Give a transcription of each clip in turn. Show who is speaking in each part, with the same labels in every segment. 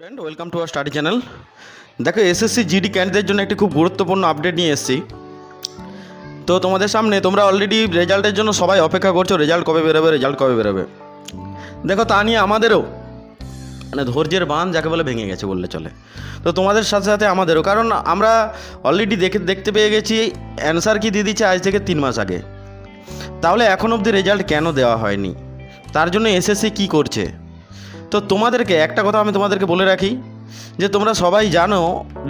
Speaker 1: Student welcome to our study channel দেখো SSC GD ক্যান্ডিডেটের জন্য একটি খুব গুরুত্বপূর্ণ আপডেট নিয়ে এসেছি। তো তোমাদের সামনে তোমরা অলরেডি রেজাল্টের জন্য সবাই অপেক্ষা করছ রেজাল্ট কবে বেরোবে রেজাল্ট কবে বেরোবে। দেখো, তা নিয়ে আমাদেরও মানে ধৈর্যের বাঁধ যাকে বলে ভেঙে গেছে বললে চলে। তো তোমাদের সাথে সাথে আমাদেরও, কারণ আমরা অলরেডি দেখে দেখতে পেয়ে গেছি অ্যান্সার কি দিয়ে দিচ্ছে আজ থেকে তিন মাস আগে। তাহলে এখন অবধি রেজাল্ট কেন দেওয়া হয়নি? তার জন্য এসএসসি কি করছে? তো তোমাদেরকে, একটা কথা আমি তোমাদেরকে বলে রাখি, যে তোমরা সবাই জানো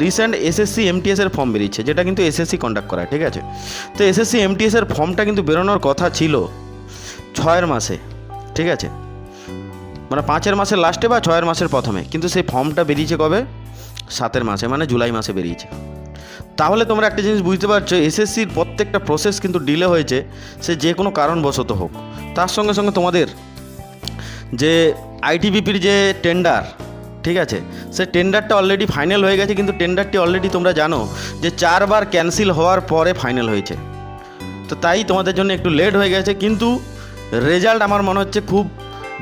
Speaker 1: রিসেন্ট এসএসসি এমটিএস এর ফর্ম বেরিয়েছে, যেটা কিন্তু এসএসসি কন্ডাক্ট করা, ঠিক আছে? তো এসএসসি এমটিএস এর ফর্মটা কিন্তু বেরোনোর কথা ছিল ছয়ের মাসে, ঠিক আছে? মানে পাঁচের মাসের লাস্টে বা ছয়ের মাসের প্রথমে, কিন্তু সেই ফর্মটা বেরিয়েছে কবে? সাতের মাসে মানে জুলাই মাসে বেরিয়েছে। তাহলে তোমরা একটা জিনিস বুঝতে পারছ এসএসসির প্রত্যেকটা প্রসেস কিন্তু ডিলে হয়েছে, সে যে কোনো কারণবশত হোক। তার সঙ্গে সঙ্গে তোমাদের যে আইটিবিপির যে টেন্ডার ঠিক আছে? সে টেন্ডারটা অলরেডি ফাইনাল হয়ে গেছে, কিন্তু টেন্ডারটি অলরেডি তোমরা জানো যে চারবার ক্যান্সেল হওয়ার পরে ফাইনাল হয়েছে। তো তাই তোমাদের জন্য একটু লেট হয়ে গেছে, কিন্তু রেজাল্ট আমার মনে হচ্ছে খুব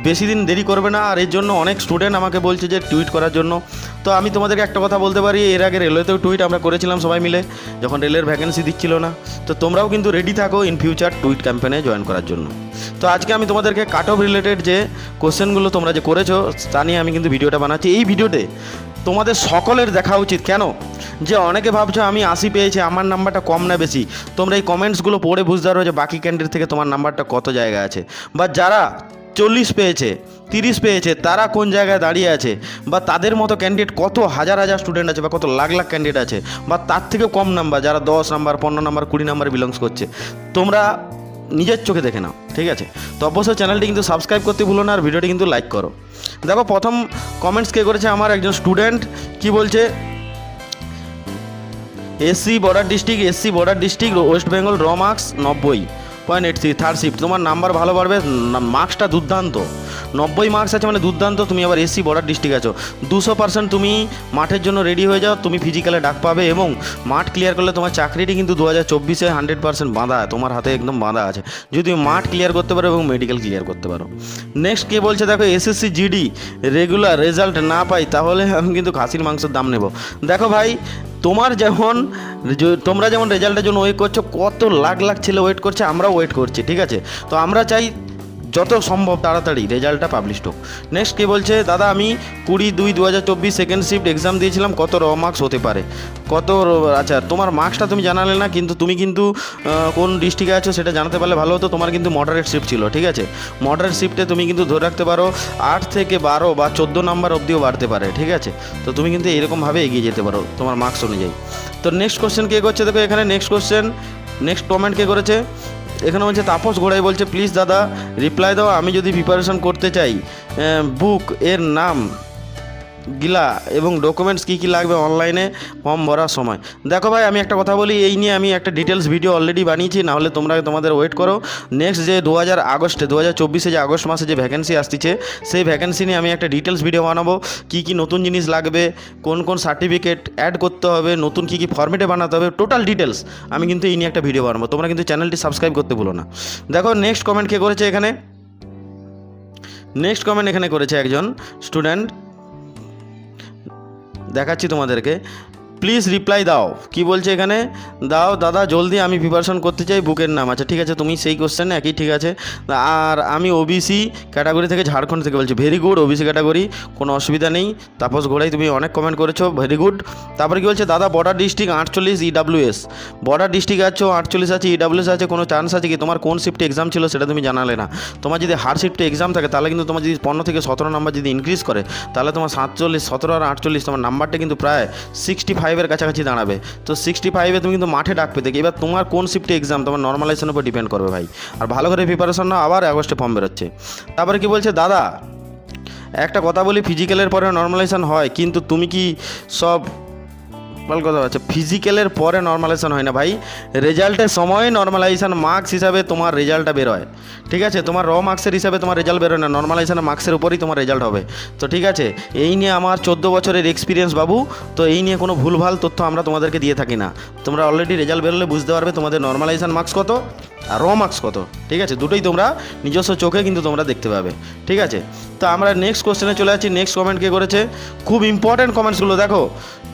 Speaker 1: বেশি দিন দেরি করবে না, আর এর জন্য অনেক স্টুডেন্ট আমাকে বলছে যে টুইট করার জন্য। তো আমি তোমাদেরকে একটা কথা বলতে পারি, এর আগে রেলওয়েতেও টুইট আমরা করেছিলাম সবাই মিলে, যখন রেলের ভ্যাকেন্সি দিচ্ছিল না। তো তোমরাও কিন্তু রেডি থাকো ইন ফিউচার টুইট ক্যাম্পেনে জয়েন করার জন্য। তো আজকে আমি তোমাদেরকে কাট অফ রিলেটেড যে কোশ্চেনগুলো তোমরা যে করেছ, তা নিয়ে আমি কিন্তু ভিডিওটা বানাচ্ছি। এই ভিডিওতে তোমাদের সকলের দেখা উচিত। কেন? যে অনেকে ভাবছ, আমি আশি পেয়েছি, আমার নাম্বারটা কম না বেশি? তোমরা এই কমেন্টসগুলো পড়ে বুঝতে পারো যে বাকি ক্যান্ডিডেট থেকে তোমার নাম্বারটা কত জায়গায় আছে। বা যারা চল্লিশ পেয়েছে, তিরিশ পেয়েছে, তারা কোন জায়গায় দাঁড়িয়ে আছে? বা তাদের মতো ক্যান্ডিডেট কত হাজার হাজার স্টুডেন্ট আছে বা কত লাখ লাখ ক্যান্ডিডেট আছে? বা তার থেকেও কম নাম্বার যারা দশ নাম্বার পনেরো নাম্বার কুড়ি নাম্বার বিলংস করছে। তোমরা নিজের চোখে দেখে নাও, ঠিক আছে? তো অবশ্যই চ্যানেলটি কিন্তু সাবস্ক্রাইব করতে ভুলো না আর ভিডিওটি কিন্তু লাইক করো। দেখো, প্রথম কমেন্টস কে করেছে আমার একজন স্টুডেন্ট কি বলছে? SC border district SC border district West Bengal র মার্কস নব্বই। Point eight three third shift তোমার নাম্বার ভালো পারবে মার্কসটা দুর্দান্ত। নব্বই মার্কস আছে মানে দুর্দান্ত, তুমি আবার এসসি বর্ডার ডিস্ট্রিক্ট আছো। দুশো পার্সেন্ট তুমি মাঠের জন্য রেডি হয়ে যাও, তুমি ফিজিক্যালে ডাক পাবে এবং মাঠ ক্লিয়ার করলে তোমার চাকরিটি কিন্তু দু হাজার চব্বিশে হান্ড্রেড পার্সেন্ট বাঁধা, তোমার হাতে একদম বাঁধা আছে। যদি মাঠ ক্লিয়ার করতে পারো এবং মেডিকেল ক্লিয়ার করতে পারো। নেক্সট কে বলছে, দেখো এসএসসি জিডি রেগুলার রেজাল্ট না পাই, তাহলে আমি কিন্তু খাসির মাংসের দাম নেব। দেখো ভাই তোমার যেমন তোমরা যেমন রেজাল্টের জন্য ওয়েট করছ, কত লাখ লাখ ছেলে ওয়েট করছে, আমরাও ওয়েট করছি, ঠিক আছে? তো আমরা চাই যত সম্ভব তাড়াতাড়ি রেজাল্টটা পাবলিশ হোক। নেক্সট কে বলছে? দাদা, আমি কুড়ি দুই দু হাজার চব্বিশ সেকেন্ড শিফট এক্সাম দিয়েছিলাম, কত র মার্কস হতে পারে? কত আচ্ছা তোমার মার্কসটা তুমি জানালে না, কিন্তু তুমি কিন্তু কোন ডিস্ট্রিক্টে আছো সেটা জানাতে পারলে ভালো হতো, তোমার কিন্তু মডারেট শিফট ছিল, ঠিক আছে? মডারেট শিফটে তুমি কিন্তু ধরে রাখতে পারো, আট থেকে বারো বা চোদ্দ নাম্বার অবধিও বাড়তে পারে, ঠিক আছে? তো তুমি কিন্তু এরকমভাবে এগিয়ে যেতে পারো তোমার মার্কস অনুযায়ী। তো নেক্সট কোশ্চেন কে করছে দেখো এখানে নেক্সট কোশ্চেন নেক্সট কমেন্ট কে করেছে? এখানে বলছে, তাপস ঘোড়াই বলছে প্লিজ দাদা রিপ্লাই দাও, আমি যদি প্রিপারেশন করতে চাই বুক এর নাম গিলা এবং ডকুমেন্টস কী কী লাগবে অনলাইনে ফর্ম ভরার সময়। দেখো ভাই, আমি একটা কথা বলি, এই নিয়ে আমি একটা ডিটেলস ভিডিও অলরেডি বানিয়েছি, নাহলে তোমরা তোমাদের ওয়েট করো। নেক্সট যে দু হাজার আগস্টে দু হাজার চব্বিশে যে আগস্ট মাসে যে ভ্যাকেন্সি আসতেছে, সেই ভ্যাকেন্সি নিয়ে আমি একটা ডিটেলস ভিডিও বানাবো, কী কী নতুন জিনিস লাগবে, কোন কোন সার্টিফিকেট অ্যাড করতে হবে, নতুন কী কী ফর্মেটে বানাতে হবে টোটাল ডিটেলস আমি কিন্তু এই নিয়ে একটা ভিডিও বানাবো। তোমরা কিন্তু চ্যানেলটি সাবস্ক্রাইব করতে ভুলো না। দেখো নেক্সট কমেন্ট কে করেছে এখানে? নেক্সট কমেন্ট এখানে করেছে একজন স্টুডেন্ট দেখাচ্ছি তোমাদেরকে। প্লিজ রিপ্লাই দাও। কি বলছে এখানে? দাও, দাদা, জলদি আমি প্রিপারেশন করতে চাই বুকের নাম। আচ্ছা ঠিক আছে, তুমি সেই কোশ্চেন একই, ঠিক আছে। আর আমি ওবিসি ক্যাটাগরি থেকে ঝাড়খণ্ড থেকে বলছি। ভেরি গুড ওবিসি ক্যাটাগরি কোনো অসুবিধা নেই। তাপস ঘোড়াই, তুমি অনেক কমেন্ট করেছ ভেরি গুড তারপরে কি বলছে? দাদা বর্ডার ডিস্ট্রিক্ট আটচল্লিশ ইডাব্লিউএস বর্ডার ডিস্ট্রিক্ট আছো আটচল্লিশ আছে ইডাব্লিউএস আছে, কোনো চান্স আছে কি? তোমার কোন শিফটে এক্সাম ছিল সেটা তুমি জানালে না। তোমার যদি হার শিফটে এক্সাম থাকে, তাহলে কিন্তু তোমার যদি পনেরো থেকে সতেরো নাম্বার যদি ইনক্রিজ করে, তাহলে তোমার সাতচল্লিশ, সতেরো আর আটচল্লিশ, তোমার নাম্বারটা কিন্তু প্রায় সিক্সটি ফাইভের কাছাকাছি দাঁড়াবে। তো সিক্সটি ফাইভে তুমি কিন্তু মাঠে ডাক পেতে এবার তোমার কোন শিফটে এক্সাম তোমার নর্মালাইজেশনের উপর ডিপেন্ড করবে ভাই। আর ভালো করে প্রিপারেশন না আবার আগস্টে ফর্ম বেরোচ্ছে। তারপরে কি বলছে, দাদা, একটা কথা বলি ফিজিক্যালের পরে নর্মালাইজেশন হয়, কিন্তু তুমি কি সব সিম্পল কথা হচ্ছে ফিজিক্যালের পরে নর্মালাইজেশন হয় না ভাই। রেজাল্টের সময় নর্মালাইজেশন মার্কস হিসাবে তোমার রেজাল্টটা বেরোয় ঠিক আছে? তোমার র মার্কসের হিসাবে তোমার রেজাল্ট বেরোয় না। নর্মালাইজেশন মার্কসের উপরেই তোমার রেজাল্ট হবে। তো ঠিক আছে? এই নিয়ে আমার চোদ্দ বছরের এক্সপিরিয়েন্স বাবু। তো এই নিয়ে কোনো ভুলভাল তথ্য আমরা তোমাদেরকে দিয়ে থাকি না। তোমরা অলরেডি রেজাল্ট বেরোলে বুঝতে পারবে তোমাদের নর্মালাইজেশন মার্কস কত আর র মার্কস কত। ঠিক আছে? দুটোই তোমরা নিজস্ব চোখে কিন্তু তোমরা দেখতে পাবে। ঠিক আছে? তো আমরা নেক্সট কোশ্চেনে চলে যাচ্ছি। নেক্সট কমেন্ট কে করেছে? খুব ইম্পর্ট্যান্ট কমেন্টসগুলো দেখো।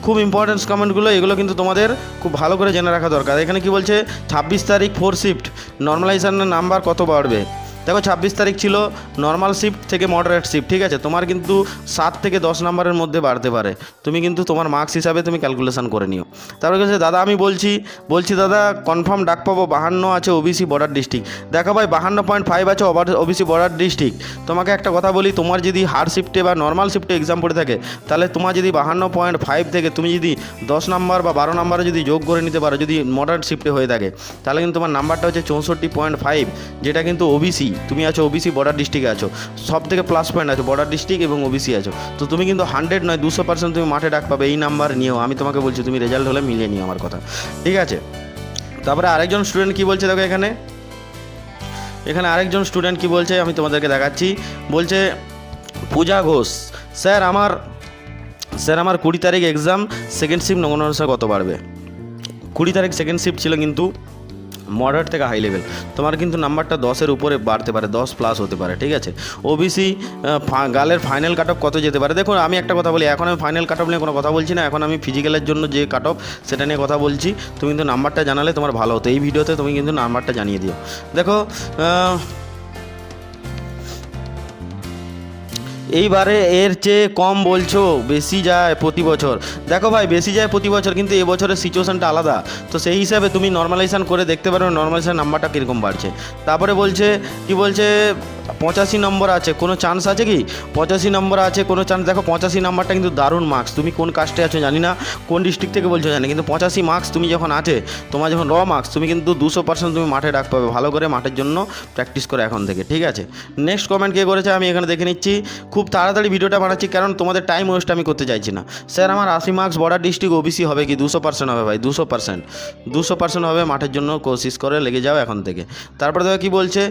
Speaker 1: খুব ইম্পর্ট্যান্ট কমেন্টগুলো এগুলো কিন্তু তোমাদের খুব ভালো করে জেনে রাখা দরকার। এখানে কি বলছে? ছাব্বিশ তারিখ ফোর শিফট নর্মালাইজেশনের নাম্বার কত বাড়বে? দেখো ছাব্বিশ তারিখ ছিল নর্মাল শিফট থেকে মডারেট শিফট ঠিক আছে? তোমার কিন্তু সাত থেকে দশ নাম্বারের মধ্যে বাড়তে পারে। তুমি কিন্তু তোমার মার্কস হিসাবে তুমি ক্যালকুলেশন করে নিও। তারপরে বলছে দাদা, আমি বলছি বলছি দাদা কনফার্ম ডাক পাবো বাহান্ন আছে ওবিসি বর্ডার ডিস্ট্রিক্ট দেখো ভাই, বাহান্ন পয়েন্ট ফাইভ আছে ওবিসি বর্ডার ডিস্ট্রিক্ট তোমাকে একটা কথা বলি, তোমার যদি হার শিফটে বা নর্মাল শিফটে এক্সাম পড়ে থাকে, তাহলে তোমার যদি বাহান্ন পয়েন্ট ফাইভ থেকে তুমি যদি দশ নাম্বার বা বারো নাম্বারে যদি যোগ করে নিতে পারো, যদি মডারেট শিফটে হয়ে থাকে, তাহলে কিন্তু তোমার নাম্বারটা হচ্ছে চৌষট্টি পয়েন্ট ফাইভ যেটা কিন্তু ওবিসি তুমি আছো ওবিসি বর্ডার ডিস্ট্রিক্টে আছো। সব থেকে প্লাস পয়েন্ট আছে বর্ডার ডিস্ট্রিক্ট এবং ওবিসি আছো। তো তুমি কিন্তু হান্ড্রেড নয়, দুশো পার্সেন্ট তুমি মাঠে ডাক পাবে এই নাম্বার নিয়েও। আমি তোমাকে বলছি, তুমি রেজাল্ট হলে মিলিয়ে নিও আমার কথা। ঠিক আছে? তারপরে আরেকজন স্টুডেন্ট কি বলছে দেখো এখানে? এখানে আরেকজন স্টুডেন্ট কি বলছে? আমি তোমাদেরকে দেখাচ্ছি। বলছে, পূজা ঘোষ, স্যার আমার স্যার আমার কুড়ি তারিখ এক্সাম সেকেন্ড শিফট নগর কত বাড়বে? কুড়ি তারিখ সেকেন্ড শিফট ছিল কিন্তু মডারেট থেকে হাই লেভেল তোমার কিন্তু নাম্বারটা দশের উপরে বাড়তে পারে, দশ প্লাস হতে পারে, ঠিক আছে? ওবিসি গালের ফাইনাল কাট অফ কত যেতে পারে? দেখুন, আমি একটা কথা বলি, এখন আমি ফাইনাল কাট অফ নিয়ে কোনো কথা বলছি না, এখন আমি ফিজিক্যালের জন্য যে কাট অফ সেটা নিয়ে কথা বলছি, তুমি কিন্তু নাম্বারটা জানালে তোমার ভালো হতো। এই ভিডিওতে তুমি কিন্তু নাম্বারটা জানিয়ে দিও। দেখো এইবারে এর চেয়ে কম বলছো, বেশি যায় প্রতি বছর। দেখো ভাই, বেশি যায় প্রতি বছর, কিন্তু এবছরের সিচুয়েশনটা আলাদা। তো সেই হিসাবে তুমি নর্মালাইজেশন করে দেখতে পারো নর্মালাইজেশন নাম্বারটা কীরকম বাড়ছে। তারপরে বলছে, কি বলছে, পঁচাশি নম্বর আছে, কোনো চান্স আছে কি? পঁচাশি নম্বর আছে, কোনো চান্স দেখো পঁচাশি নাম্বারটা কিন্তু দারুণ মার্কস তুমি কোন কাস্টে আছো জানি না, কোন ডিস্ট্রিক্ট থেকে বলছো জানি কিন্তু পঁচাশি মার্কস তুমি যখন আছে, তোমার যখন র মার্কস তুমি কিন্তু দুশো পার্সেন্ট তুমি মাঠে ডাক পাবে, ভালো করে মাঠের জন্য প্র্যাকটিস করে এখন থেকে, ঠিক আছে? নেক্সট কমেন্ট কে করেছে আমি এখানে দেখে নিচ্ছি। খুব তাড়াতাড়ি ভিডিওটা বানাচ্ছি, কারণ তোমাদের টাইম ওয়েস্ট আমি করতে চাইছি না। স্যার, আমার আশি মার্কস বর্ডার ডিস্ট্রিক্ট ওবিসি হবে কি? দুশো পার্সেন্ট হবে ভাই, দুশো পার্সেন্ট দুশো পার্সেন্ট হবে মাঠের জন্য কোশিস করে লেগে যাও এখন থেকে। তারপরে দেখো কি বলছে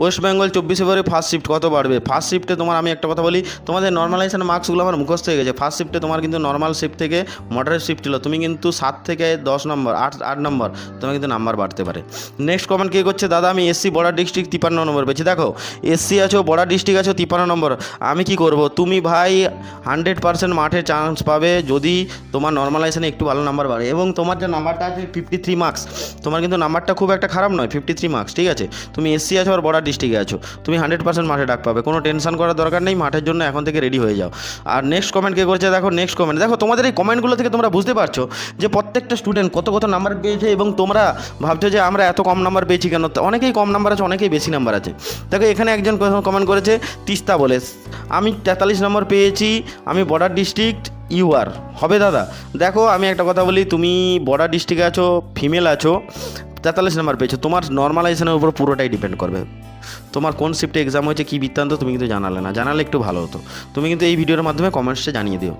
Speaker 1: ওয়েস্ট বেঙ্গল চব্বিশ ফেব্রুয়ারি ফার্স্ট শিফট কত বাড়বে? ফার্স্ট শিফটে তোমার আমি একটা কথা বলি, তোমাদের নর্মালাইজেশন মার্কসগুলো আমার মুখস্থ হয়ে গেছে। ফার্স্ট শিফটে তোমার কিন্তু নর্মাল শিফট থেকে মডারেট শিফট ছিল। তুমি কিন্তু সাত থেকে দশ নম্বর, আট আট নম্বর, তোমার কিন্তু নাম্বার বাড়তে পারে। নেক্সট কমেন্ট কে করছে, দাদা আমি এসসি বর্ডার ডিস্ট্রিক্ট তিপান্ন নম্বর পেয়েছি। দেখো এসসি আছো, বর্ডার ডিস্ট্রিক্ট আছো, তিপান্ন নম্বর, আমি কি করব? তুমি ভাই হান্ড্রেড পার্সেন্ট মাঠে চান্স পাবে যদি তোমার নর্মালাইজেশনে একটু ভালো নাম্বার বাড়ে। এবং তোমার যে নাম্বারটা আছে ফিফটি থ্রি মার্কস তোমার কিন্তু নাম্বারটা খুব একটা খারাপ নয় ফিফটি থ্রি মার্কস ঠিক আছে? তুমি এসসি আছো আর বর্ডার ডিস্ট্রিক্টে আছো। তুমি হান্ড্রেড পার্সেন্ট মাঠে ডাক পাবে। কোনো টেনশন করার দরকার নেই, মাঠের জন্য এখন থেকে রেডি হয়ে যাও। আর নেক্সট কমেন্ট কে করছে দেখো নেক্সট কমেন্ট দেখো, তোমাদের এই কমেন্টগুলো থেকে তোমরা বুঝতে পারছ যে প্রত্যেকটা স্টুডেন্ট কত কত নাম্বার পেয়েছে এবং তোমরা ভাবছ যে আমরা এত কম নাম্বার পেয়েছি কেন? অনেকেই কম নাম্বার আছে, অনেকেই বেশি নাম্বার আছে। দেখো, এখানে একজন কমেন্ট করেছে, তিস্তা বলে, আমি তেতাল্লিশ নম্বর পেয়েছি, আমি বর্ডার ডিস্ট্রিক্ট ইউআর হবে দাদা। দেখো, আমি একটা কথা বলি, তুমি বর্ডার ডিস্ট্রিক্টে আছো ফিমেল আছো তেতাল্লিশ নাম্বার পেয়েছ। তোমার নর্মালাইজেশনের উপর পুরোটাই ডিপেন্ড করবে। তোমার কোন শিফটে এক্সাম হয়েছে, কী বৃত্তান্ত, তুমি কিন্তু জানালে না। জানালে একটু ভালো হতো। তুমি কিন্তু এই ভিডিওর মাধ্যমে কমেন্টসে জানিয়ে দিও।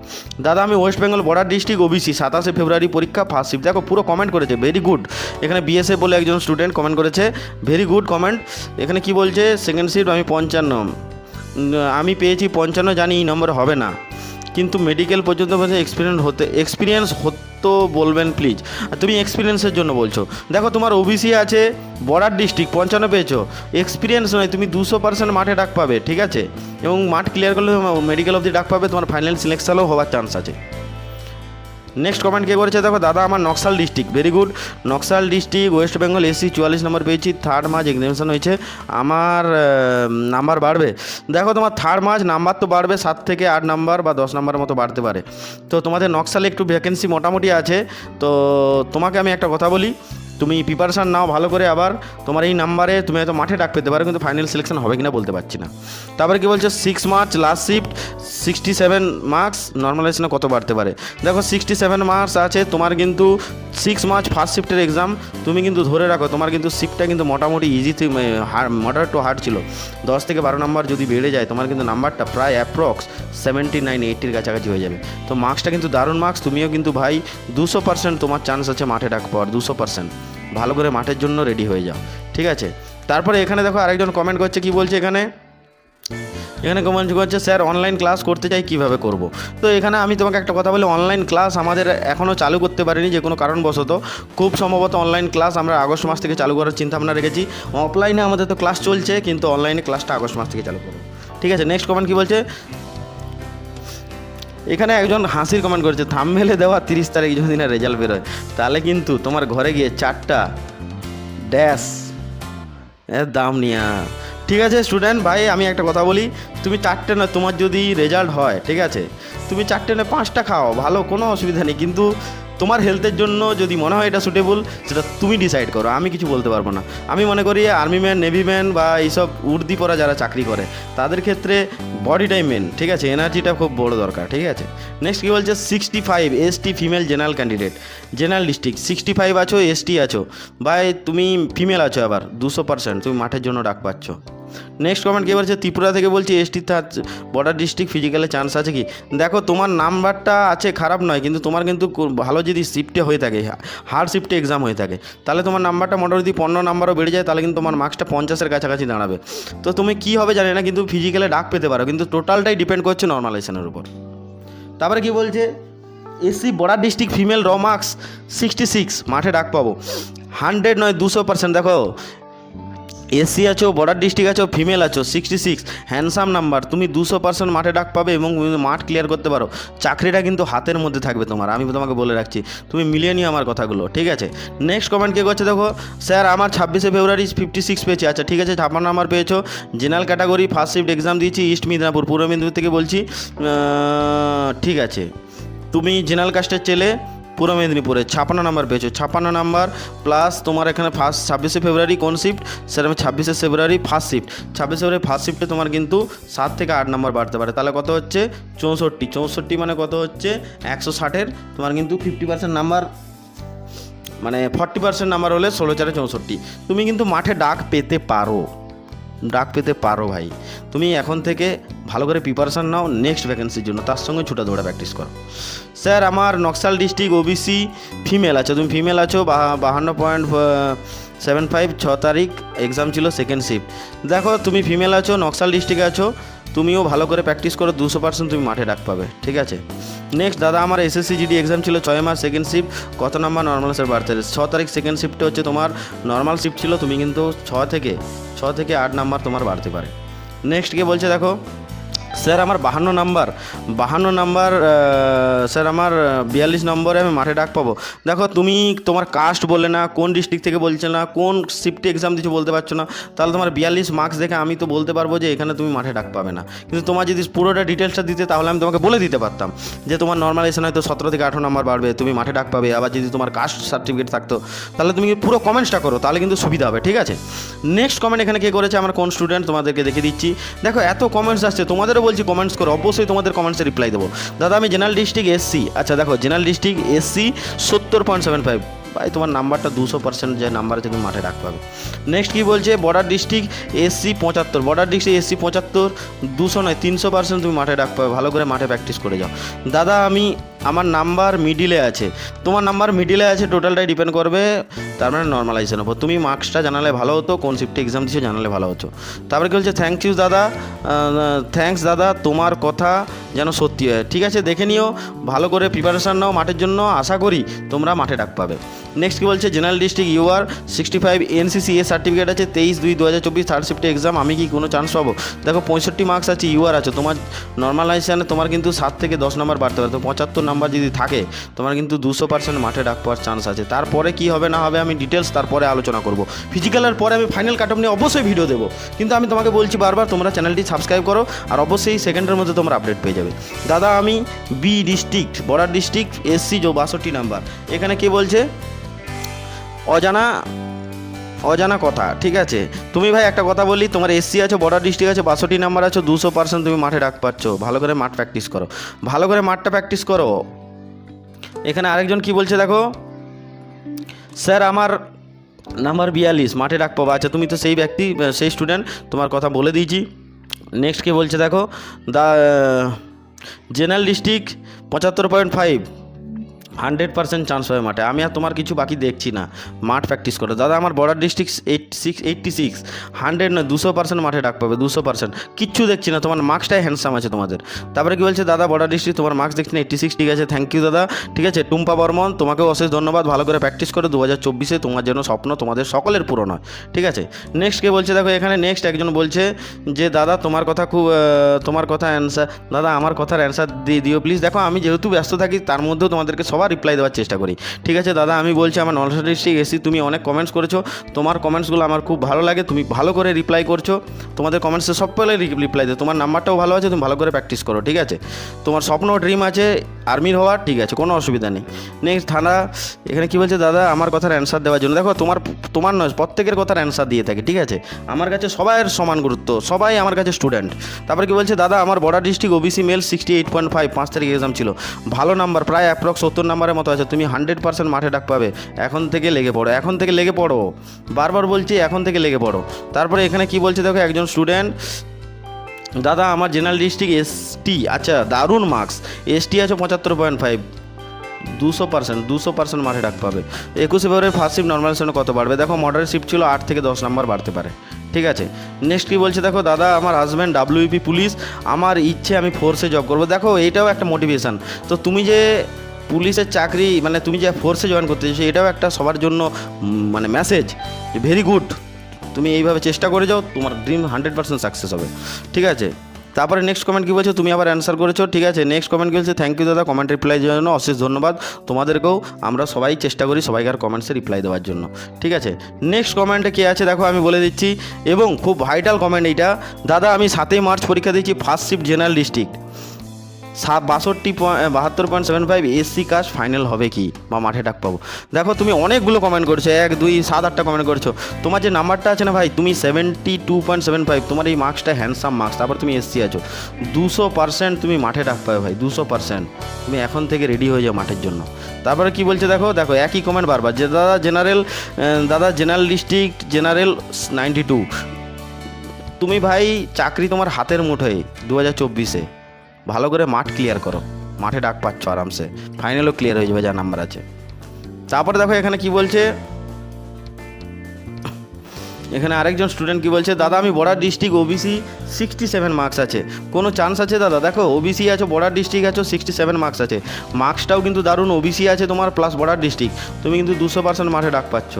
Speaker 1: দাদা, আমি West Bengal border district OBC সাতাশে ফেব্রুয়ারি পরীক্ষা ফার্স্ট শিফট দেখো, পুরো কমেন্ট করেছে ভেরি গুড এখানে বিএসএ বলে একজন স্টুডেন্ট কমেন্ট করেছে ভেরি গুড কমেন্ট এখানে কি বলছে সেকেন্ড শিফট আমি পঞ্চান্ন। আমি পেয়েছি পঞ্চান্ন, জানি এই নম্বর হবে না। কিন্তু মেডিকেল পর্যন্ত এক্সপিরিয়েন্স হতে এক্সপিরিয়েন্স হতো বলবেন প্লিজ তুমি এক্সপিরিয়েন্সের জন্য বলছো। দেখো তোমার ওবিসি আছে, বর্ডার ডিস্ট্রিক্ট পঞ্চান্ন পেয়েছ। এক্সপিরিয়েন্স নয়, তুমি দুশো পার্সেন্ট মাঠে ডাক পাবে, ঠিক আছে? এবং মাঠ ক্লিয়ার করলে মেডিকেল অবধি ডাক পাবে, তোমার ফাইনাল সিলেকশনও হওয়ার চান্স আছে। নেক্সট কমেন্ট কে করেছে দেখো, দাদা, আমার Naxal district very good Naxal district West Bengal AC চুয়াল্লিশ নম্বর পেয়েছি থার্ড মার্চ এক্সামিনেশন হয়েছে। আমার নাম্বার বাড়বে। দেখো, তোমার থার্ড মার্চ নাম্বার তো বাড়বে, সাত থেকে আট নাম্বার বা দশ নাম্বার মতো বাড়তে পারে। তো তোমাদের নকশালে একটু ভ্যাকেন্সি মোটামুটি আছে। তো তোমাকে আমি একটা কথা বলি তুমি প্রিপারেশান নাও ভালো করে আবার তোমার এই নাম্বারে তুমি হয়তো মাঠে ডাক পেতে পারো, কিন্তু ফাইনাল সিলেকশন হবে কিনা বলতে পারছি না। তারপরে কি বলছে? Six March last shift sixty seven marks নর্মালাইজেশনে কত বাড়তে পারে? দেখো সিক্সটি সেভেন মার্কস আছে, তোমার কিন্তু সিক্স মার্চ ফার্স্ট শিফটের এক্সাম তুমি কিন্তু ধরে রাখো, তোমার কিন্তু শিফটটা কিন্তু মোটামুটি ইজি মডার টু হার্ড ছিল। দশ থেকে বারো নাম্বার যদি বেড়ে যায়, তোমার কিন্তু নাম্বারটা প্রায় অ্যাপ্রক্স সেভেন্টি নাইন এইটির কাছাকাছি হয়ে যাবে। তো মার্কসটা কিন্তু দারুণ মার্কস তুমিও কিন্তু ভাই দুশো পার্সেন্ট তোমার চান্স আছে মাঠে ডাক পাওয়ার, দুশো পার্সেন্ট ভালো করে মাঠের জন্য রেডি হয়ে যাও, ঠিক আছে? তারপরে এখানে দেখো আরেকজন কমেন্ট করছে, কি বলছে এখানে? এখানে কমেন্ট করছে, স্যার অনলাইন ক্লাস করতে চাই, কীভাবে করব? তো এখানে আমি তোমাকে একটা কথা বলি অনলাইন ক্লাস আমাদের এখনও চালু করতে পারিনি, যে কোনো কারণবশত। খুব সম্ভবত অনলাইন ক্লাস আমরা আগস্ট মাস থেকে চালু করার চিন্তা ভাবনা রেখেছি অফলাইনে আমাদের তো ক্লাস চলছে, কিন্তু অনলাইনে ক্লাসটা আগস্ট মাস থেকে চালু করব, ঠিক আছে? নেক্সট কমেন্ট কি বলছে? এখানে একজন হাসির কমেন্ট করেছে থাম মেলে দেওয়া তিরিশ তারিখ যদি না রেজাল্ট বেরোয়। তাহলে কিন্তু তোমার ঘরে গিয়ে চারটা ড্যাশ দাম নিয়া। ঠিক আছে স্টুডেন্ট ভাই, আমি একটা কথা বলি, তুমি চারটে না তোমার যদি রেজাল্ট হয়, ঠিক আছে, তুমি চারটে না পাঁচটা খাও, ভালো, কোনো অসুবিধা নেই, কিন্তু তোমার হেলথের জন্য যদি মনে হয় এটা সুটেবল সেটা তুমি ডিসাইড করো। আমি কিছু বলতে পারব না। আমি মনে করি আর্মি ম্যান নেভি ম্যান বা এইসব উর্দি পরা যারা চাকরি করে, তাদের ক্ষেত্রে বডিটাই মেন ঠিক আছে? এনার্জিটা খুব বড় দরকার, ঠিক আছে? নেক্সট কী বলছে? Sixty five ST female general candidate general district sixty five আছো এসটি আছো। বা তুমি ফিমেল আছো আবার, দুশো পার্সেন্ট তুমি মাঠের জন্য ডাক পাচ্ছ। নেক্সট কমেন্ট কে বলছে? ত্রিপুরা থেকে বলছি এসটি বর্ডার ডিস্ট্রিক্ট ফিজিক্যালে চান্স আছে কি? দেখো, তোমার নাম্বারটা আছে খারাপ নয়, কিন্তু তোমার কিন্তু ভালো যদি শিফটে হয়ে থাকে হার্ড শিফটে এক্সাম হয়ে থাকে, তাহলে তোমার নাম্বারটা মোটামুটি পনেরো নাম্বারও বেড়ে যায়, তাহলে কিন্তু তোমার মার্কসটা পঞ্চাশের কাছাকাছি দাঁড়াবে। তো তুমি কী হবে জানি না, কিন্তু ফিজিক্যালে ডাক পেতে পারো, কিন্তু টোটালটাই ডিপেন্ড করছে নর্মালাইজেশনের উপর। তারপরে কি বলছে? এসি বর্ডার ডিস্ট্রিক্ট ফিমেল র মার্কস সিক্সটি সিক্স মাঠে ডাক পাবো। হান্ড্রেড নয়, দুশো পার্সেন্ট দেখো এসসি আছো, বর্ডার ডিস্ট্রিক্ট আছো, ফিমেল আছো সিক্সটি সিক্স হ্যান্ডসাম নাম্বার তুমি দুশো পার্সেন্ট মাঠে ডাক পাবে এবং মাঠ ক্লিয়ার করতে পারো। চাকরিটা কিন্তু হাতের মধ্যে থাকবে তোমার, আমি তোমাকে বলে রাখছি। তুমি মিলিয়ে নিও আমার কথাগুলো, ঠিক আছে? নেক্সট কমেন্ট কে করছে দেখো স্যার আমার ছাব্বিশে ফেব্রুয়ারি ফিফটি সিক্স পেয়েছি। আচ্ছা ঠিক আছে, ছাপ্পান্ন নাম্বার পেয়েছ। General category first shift exam দিয়েছি ইস্ট মিদনাপুর পূর্ব মেদিনীপুর থেকে বলছি ঠিক আছে। তুমি জেনারেল কাস্টের ছেলে পূর্ব মেদিনীপুরে। ছাপান্ন নাম্বার পেয়েছ। ছাপান্ন নাম্বার প্লাস তোমার এখানে ফার্স্ট ছাব্বিশে ফেব্রুয়ারি কোন শিফট স্যার আমি ছাব্বিশে ফেব্রুয়ারি ফার্স্ট শিফট ছাব্বিশে ফেব্রুয়ারি ফার্স্ট শিফটে তোমার কিন্তু সাত থেকে আট নাম্বার বাড়তে পারে। তাহলে কত হচ্ছে? চৌষট্টি। চৌষট্টি মানে কত হচ্ছে? একশো ষাটের। তোমার কিন্তু ফিফটি পার্সেন্ট নাম্বার মানে ফর্টি পার্সেন্ট নাম্বার হলে ষোলো চারে চৌষট্টি। তুমি কিন্তু মাঠে ডাক পেতে পারো। ডাক পেতে পারো ভাই। তুমি এখন থেকে ভালো করে প্রিপারেশান নাও নেক্সট ভ্যাকেন্সির জন্য। তার সঙ্গে ছুটা দৌড়া প্র্যাকটিস করো। স্যার আমার নকশাল ডিস্ট্রিক্ট ওবিসি ফিমেল আছো। তুমি ফিমেল আছো বাহা- বাহান্ন পয়েন্ট সেভেন ফাইভ ছ তারিখ এক্সাম ছিল সেকেন্ড শিফট দেখো, তুমি ফিমেল আছো, নকশাল ডিস্ট্রিক্টে আছো, তুমিও ভালো করে প্র্যাকটিস করো, দুশো পার্সেন্ট তুমি মাঠে ডাক পাবে, ঠিক আছে? নেক্সট দাদা, আমার এসএসসি জিডি এক্সাম ছিল ছয় মাস সেকেন্ড শিফট কত নাম্বার নর্মাল স্যার বাড়তে ছ তারিখ সেকেন্ড শিফটে হচ্ছে তোমার নর্মাল শিফট ছিল, তুমি কিন্তু ছ থেকে ছ থেকে আট নাম্বার তোমার বাড়তে পারে। নেক্সট কে বলছে দেখো? স্যার, আমার বাহান্ন নাম্বার। বাহান্ন নাম্বার স্যার, আমার বিয়াল্লিশ নম্বরে আমি মাঠে ডাক পাবো। দেখো, তুমি তোমার কাস্ট বলে না, কোন ডিস্ট্রিক্ট থেকে বলছে না, কোন শিফটে এক্সাম দিচ্ছ বলতে পারছ না, তাহলে তোমার বিয়াল্লিশ মার্কস দেখে আমি তো বলতে পারব যে এখানে তুমি মাঠে ডাক পাবে না। কিন্তু তোমার যদি পুরোটা ডিটেলসটা দিতে, তাহলে আমি তোমাকে বলে দিতে পারতাম যে তোমার নর্মালাইজেশন হয়তো সতেরো থেকে আঠারো নাম্বার বাড়বে, তুমি মাঠে ডাক পাবে। আবার যদি তোমার কাস্ট সার্টিফিকেট থাকতো, তাহলে তুমি পুরো কমেন্টসটা করো, তাহলে কিন্তু সুবিধা হবে, ঠিক আছে? নেক্সট কমেন্ট এখানে কে করেছে? আমার কোন স্টুডেন্ট তোমাদেরকে দেখে দিচ্ছি। দেখো, এত কমেন্টস আসছে, তোমাদেরও বলছি কমেন্টস করো অবশ্যই তোমাদের কমেন্টসে রিপ্লাই দেবো। দাদা, আমি জেনারেল ডিস্ট্রিক্ট এসসি আচ্ছা দেখো জেনারেল ডিস্ট্রিক্ট এসসি সত্তর পয়েন্ট সেভেন ফাইভ ভাই, তোমার নাম্বারটা দুশো পার্সেন্ট যে নাম্বার তুমি মাঠে রাখতে হবে নেক্সট কী বলছে? বর্ডার ডিস্ট্রিক্ট এসসি পঁচাত্তর। বর্ডার ডিস্ট্রিক্ট এসসি পঁচাত্তর, দুশো নয়, তিনশো পার্সেন্ট তুমি মাঠে রাখতে হবে ভালো করে মাঠে প্র্যাকটিস করে যাও। দাদা, আমি আমার নাম্বার মিডিলে আছে। তোমার নাম্বার মিডিলে আছে, টোটালটাই ডিপেন্ড করবে, তার মানে নর্মালাইজেশন ওপর তুমি মার্কসটা জানালে ভালো হতো, কোন শিফটে এক্সাম দিচ্ছ জানালে ভালো হতো। তারপরে কি বলছে থ্যাংক ইউ দাদা থ্যাঙ্কস দাদা, তোমার কথা যেন সত্যি হয়। ঠিক আছে, দেখে নিও, ভালো করে প্রিপারেশান নাও মাঠের জন্য, আশা করি তোমরা মাঠে ডাক পাবে। নেক্সট কি বলছে general district UR sixty five NCC A certificate আছে, তেইশ দুই দু হাজার চব্বিশ থার্ড শিফটে এক্সাম আমি কি কোনো চান্স পাবো? দেখো, পঁয়ষট্টি মার্কস আছে ইউআর আছে, তোমার নর্মালাইজেশানে তোমার কিন্তু সাত থেকে দশ নম্বর বাড়তে পারে, তো পঁচাত্তর নাম্বার যদি থাকে, তোমার কিন্তু দুশো পার্সেন্ট মাঠে ডাক পাওয়ার চান্স আছে। তারপরে কি হবে না হবে আমি ডিটেলস তারপরে আলোচনা করব। ফিজিক্যালের পরে আমি ফাইনাল কাট নিয়ে অবশ্যই ভিডিও দেবো। কিন্তু আমি তোমাকে বলছি বারবার, তোমরা চ্যানেলটি সাবস্ক্রাইব করো আর অবশ্যই সেকেন্ডের মধ্যে তোমরা আপডেট পেয়ে যাবে। দাদা, আমি B district border district SC যো বাষট্টি নাম্বার। এখানে কে বলছে? অজানা অজানা কথা, ঠিক আছে? তুমি ভাই একটা কথা বলি, তোমার এসসি আছে বর্ডার ডিস্ট্রিক্ট আছে, বাষট্টি নাম্বার আছে, দুশো পার্সেন্ট তুমি মাঠে ডাক পাচ্ছ। ভালো করে মাঠ প্র্যাকটিস করো। ভালো করে মাঠটা প্র্যাকটিস করো। এখানে আরেকজন কি বলছে দেখো? স্যার, আমার নাম্বার বিয়াল্লিশ, মাঠে ডাক পাবো। আচ্ছা তুমি তো সেই ব্যক্তি সেই স্টুডেন্ট তোমার কথা বলে দিয়েছি। নেক্সট কে বলছে দেখো, দা জেনারেল ডিস্ট্রিক্ট পঁচাত্তর point five hundred percent chance হবে মাঠে। আমি আর তোমার কিছু বাকি দেখছি না। মাঠ প্র্যাকটিস করো। দাদা, আমার border district eight six eighty six hundred না দুশো পার্সেন্ট মাঠে ডাক পাবে, দুশো পার্সেন্ট। কিচ্ছু দেখছি না। তোমার মার্কসটাই হ্যান্ডসাম আছে তোমাদের। তারপরে কি বলছে? দাদা, বর্ডার ডিস্ট্রিক্ট তোমার মার্কস দেখছি না। এইট্টি সিক্স ঠিক আছে। থ্যাংক ইউ দাদা। ঠিক আছে, টুম্পা বর্মন, তোমাকেও অশেষ ধন্যবাদ। ভালো করে প্র্যাকটিস করো। দু হাজার চব্বিশে তোমার যেন স্বপ্ন তোমাদের সকলের পূরণ হয়। ঠিক আছে? নেক্সট কে বলছে, দেখো, এখানে নেক্সট একজন বলছে যে, দাদা, তোমার কথা খুব তোমার কথা অ্যান্সার দাদা, আমার কথার অ্যান্সার দিয়ে দিও প্লিজ দেখো, আমি যেহেতু ব্যস্ত থাকি, তার মধ্যেও তোমাদেরকে সবার রিপ্লাই দেওয়ার চেষ্টা করি। ঠিক আছে দাদা, আমি বলছি আমার নলসা ডিস্ট্রিক্ট এসি, তুমি অনেক কমেন্টস করেছ। তোমার কমেন্টসগুলো আমার খুব ভালো লাগে, তুমি ভালো করে রিপ্লাই করছ। তোমাদের কমেন্টসে সব পেলে রিপ্লাই দেয়। তোমার নাম্বারটাও ভালো আছে, তুমি ভালো করে প্র্যাকটিস করো, ঠিক আছে? তোমার স্বপ্ন ড্রিম আছে আর্মির হওয়ার ঠিক আছে, কোনো অসুবিধা নেই। নেক্সট থানা, এখানে কি বলছে দাদা, আমার কথার অ্যান্সার দেওয়ার জন্য। দেখো, তোমার তোমার নয়, প্রত্যেকের কথার অ্যান্সার দিয়ে থাকে, ঠিক আছে? আমার কাছে সবাইয়ের সমান গুরুত্ব, সবাই আমার কাছে স্টুডেন্ট তারপর কি বলছে দাদা, আমার border district OBC male sixty eight point five পাঁচ তারিখ এক্সাম ছিল। ভালো নাম্বার প্রায় অ্যাপ্রক্স সত্তর নাম্বারের মতো আছে, তুমি হান্ড্রেড পার্সেন্ট মাঠে ডাক পাবে। এখন থেকে লেগে পড়ো, এখন থেকে লেগে পড়ো। বারবার বলছি, এখন থেকে লেগে পড়ো। তারপরে এখানে কি বলছে দেখো, একজন স্টুডেন্ট দাদা, আমার জেনারেল ডিস্ট্রিক্ট এসটি আচ্ছা দারুণ মার্কস এসটি আছে পঁচাত্তর পয়েন্ট ফাইভ দুশো পার্সেন্ট দুশো পার্সেন্ট মাঠে ডাক পাবে। একুশে ফেব্রুয়ারি ফার্স্ট শিফট নর্মাল সেশনে কত বাড়বে? দেখো মডারেট শিফট ছিল আট থেকে দশ নাম্বার বাড়তে পারে। ঠিক আছে? নেক্সট কী বলছে দেখো, দাদা, আমার হাজব্যান্ড ডাব্লিউপি পুলিশ আমার ইচ্ছে আমি ফোর্সে জব করব। দেখো, এটাও একটা মোটিভেশান তো তুমি যে পুলিশের চাকরি মানে তুমি যে ফোর্সে জয়েন করতে চাইছো এটাও একটা সবার জন্য মানে মেসেজ ভেরি গুড তুমি এইভাবে চেষ্টা করে যাও, তোমার ড্রিম হান্ড্রেড পার্সেন্ট সাকসেস হবে। ঠিক আছে? তারপরে নেক্সট কমেন্ট কী বলছো? তুমি আবার অ্যান্সার করেছ, ঠিক আছে? নেক্সট কমেন্ট কী বলছে? থ্যাংক ইউ দাদা কমেন্ট রিপ্লাই দেওয়ার জন্য অশেষ ধন্যবাদ। তোমাদেরকেও আমরা সবাই চেষ্টা করি সবাইকার কমেন্টসে রিপ্লাই দেওয়ার জন্য। ঠিক আছে? নেক্সট কমেন্টে কে আছে? দেখো, আমি বলে দিচ্ছি। এবং খুব ভাইটাল কমেন্ট এইটা। দাদা, আমি সাতই মার্চ পরীক্ষা দিচ্ছি ফার্স্ট শিফট জেনারেল ডিস্ট্রিক্ট বাষট্টি বাহাত্তর পয়েন্ট সেভেন ফাইভ এসসি কাজ ফাইনাল হবে কি? বা মাঠে ডাক পাবো। দেখো, তুমি অনেকগুলো কমেন্ট করছ, এক, দুই, সাত, আটটা কমেন্ট করছ। তোমার যে নাম্বারটা আছে না ভাই, তুমি seventy two point seven five তোমার এই মার্কসটা হ্যান্ডসাম মার্কস তারপর তুমি এসসি আছো। দুশো পার্সেন্ট তুমি মাঠে ডাক পাবে ভাই, দুশো পার্সেন্ট তুমি এখন থেকে রেডি হয়ে যাও মাঠের জন্য। তারপরে কি বলছে দেখো দেখো, একই কমেন্ট বারবার, যে দাদা জেনারেল দাদা general district general ninety two তুমি ভাই, চাকরি তোমার হাতের মুঠোয় দু হাজার চব্বিশে। ভালো করে মাঠ ক্লিয়ার করো। মাঠে ডাক পাচ্ছ আরামসে। ফাইনালও ক্লিয়ার হয়ে যাবে, যা নাম্বার আছে। তারপরে দেখো এখানে কি বলছে? এখানে আরেকজন স্টুডেন্ট কি বলছে, দাদা, আমি border district OBC sixty seven marks আছে। কোনো চান্স আছে দাদা? দেখো ওবিসি আছো বর্ডার ডিস্ট্রিক্ট আছো সিক্সটি সেভেন মার্কস আছে। মার্কসটাও কিন্তু দারুণ ওবিসি আছে তোমার প্লাস বর্ডার ডিস্ট্রিক্ট তুমি কিন্তু দুশো পার্সেন্ট মাঠে ডাক পাচ্ছ।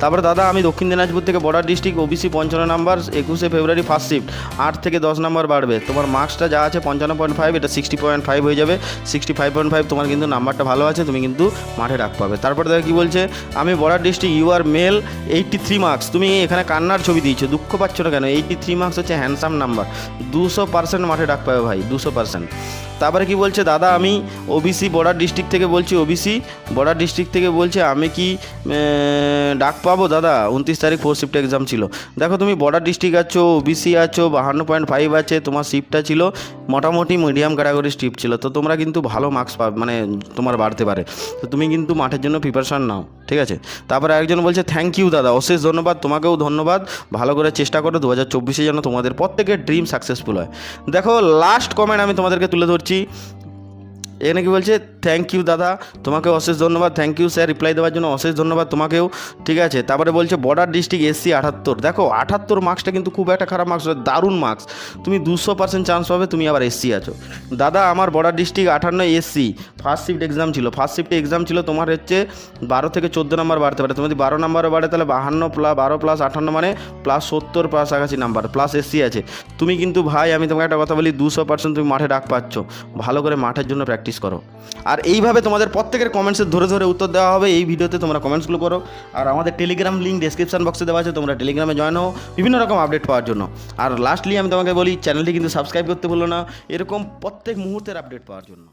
Speaker 1: তারপরে দাদা, আমি দক্ষিণ দিনাজপুর থেকে বর্ডার ডিস্ট্রিক্ট ওবিসি পঞ্চান্ন নাম্বার একুশে ফেব্রুয়ারি ফার্স্ট শিফট আট থেকে দশ নাম্বার বাড়বে। তোমার মার্কসটা যা আছে, পঞ্চান্ন পয়েন্ট ফাইভ এটা সিক্সটি পয়েন্ট ফাইভ হয়ে যাবে। সিক্সটি ফাইভ পয়েন্ট ফাইভ তোমার কিন্তু নাম্বারটা ভালো আছে, তুমি কিন্তু মাঠে ডাক পাবে। তারপরে দেখো কী বলছে, আমি border district U R male eighty three marks তুমি এখানে কান্নার ছবি দিয়েছে, দুঃখ পাচ্ছ না কেন? এইটি থ্রি মার্কস হচ্ছে হ্যান্ডসাম নাম্বার দুশো পার্সেন্ট মাঠে ডাক পাবে ভাই, দুশো পার্সেন্ট তারপরে কি বলছে, দাদা, আমি ওবিসি বর্ডার ডিস্ট্রিক্ট থেকে বলছি ওবিসি বর্ডার ডিস্ট্রিক্ট থেকে বলছে, আমি কি ডাক পাবো, দাদা? উনত্রিশ তারিখ ফোর শিফট এক্সাম ছিল। দেখো, তুমি বর্ডার ডিস্ট্রিক্ট আছো ওবিসি আছো, বাহান্ন পয়েন্ট ফাইভ আছে, তোমার শিফটটা ছিল, মোটামুটি মিডিয়াম ক্যাটাগরির শিফট ছিল। তো তোমরা কিন্তু ভালো মার্কস পাবে মানে তোমার বাড়তে পারে। তো তুমি কিন্তু মাঠের জন্য প্রিপারেশান নাও, ঠিক আছে? তারপরে একজন বলছে থ্যাংক ইউ দাদা, অশেষ ধন্যবাদ, তোমাকেও ধন্যবাদ। ভালো করে চেষ্টা করো দু হাজার চব্বিশে যেন তোমাদের প্রত্যেকের ড্রিম সাকসেসফুল হয়। দেখো লাস্ট কমেন্ট আমি তোমাদেরকে তুলে ধরছি। করছি এখানে কি বলছে? থ্যাংক ইউ দাদা। তোমাকে অশেষ ধন্যবাদ। থ্যাংক ইউ স্যার রিপ্লাই দেওয়ার জন্য অশেষ ধন্যবাদ তোমাকেও। ঠিক আছে? তারপরে বলছে বর্ডার ডিস্ট্রিক্ট এসসি আটাত্তর। দেখো, আটাত্তর মার্কসটা কিন্তু খুব একটা খারাপ মার্কস দারুণ মার্কস তুমি দুশো পার্সেন্ট চান্স পাবে, তুমি আবার এসসি আছো। দাদা, আমার বর্ডার ডিস্ট্রিক্ট আটান্ন এসসি ফার্স্ট শিফট এক্সাম ছিল। ফার্স্ট শিফটে এক্সাম ছিল তোমার হচ্ছে বারো থেকে চোদ্দ নাম্বার বাড়তে পারে। তুমি যদি বারো নাম্বারে বাড়ে, তাহলে বাহান্ন প্লাস বারো প্লাস আটান্ন মানে প্লাস সত্তর প্লাস কাছাকাছি নাম্বার প্লাস এসসি আছে। তুমি কিন্তু ভাই, আমি তোমাকে একটা কথা বলি, দুশো পার্সেন্ট তুমি মাঠে ডাক পাচ্ছ। ভালো করে মাঠের জন্য প্র্যাকটিস করো। আর এইভাবে তোমাদের প্রত্যেকের কমেন্টসে ধরে ধরে উত্তর দেওয়া হবে, এই ভিডিওতে তোমরা কমেন্টসগুলো করো। আর আমাদের টেলিগ্রাম লিঙ্ক ডেসক্রিপশন বক্সে দেওয়া আছে, তোমরা টেলিগ্রামে জয়েন হও, বিভিন্ন রকম আপডেট পাওয়ার জন্য। আর লাস্টলি আমি তোমাকে বলি চ্যানেলটি কিন্তু সাবস্ক্রাইব করতে ভুলো না, এরকম প্রত্যেক মুহূর্তের আপডেট পাওয়ার জন্য।